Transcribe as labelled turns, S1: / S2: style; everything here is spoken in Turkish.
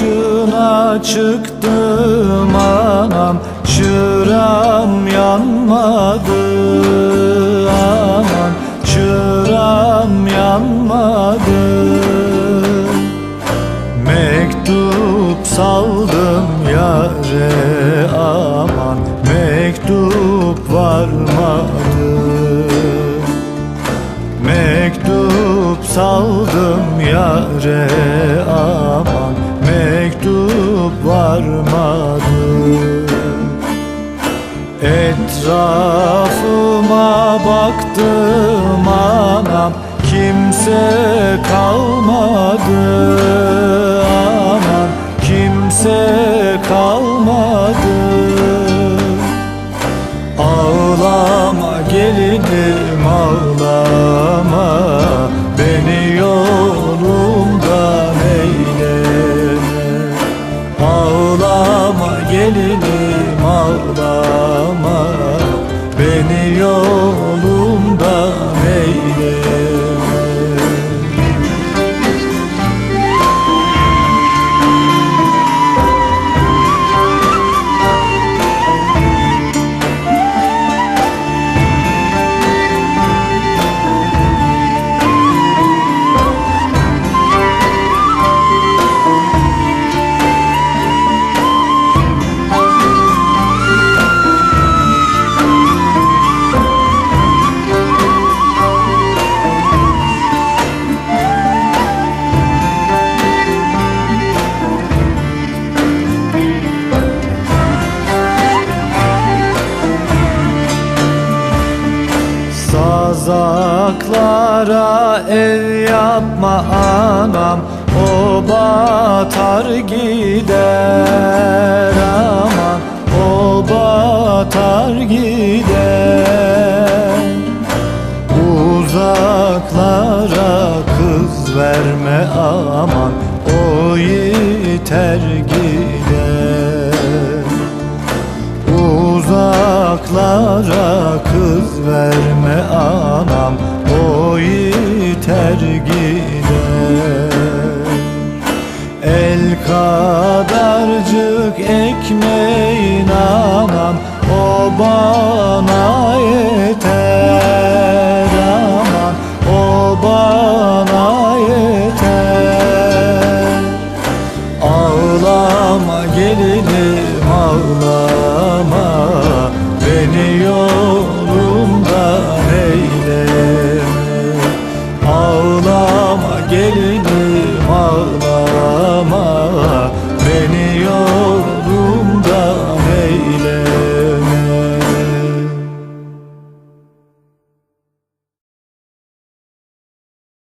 S1: başına çıktım anam Çıram yanmadı aman Çıram yanmadı. Mektup saldım yare aman Mektup varmadı. Mektup saldım yare aman Mektup varmadı. Etrafıma baktım anam Kimse kalmadı. Aman Kimse kalmadı. Ağlama gelinim Sazaklara ev yapma anam. O batar gider aman. O batar gider. Uzaklara kız verme aman. O yiter gider. Uzaklara kız verme anam O yiter gider El kadarcık ekmeğin anam O bağ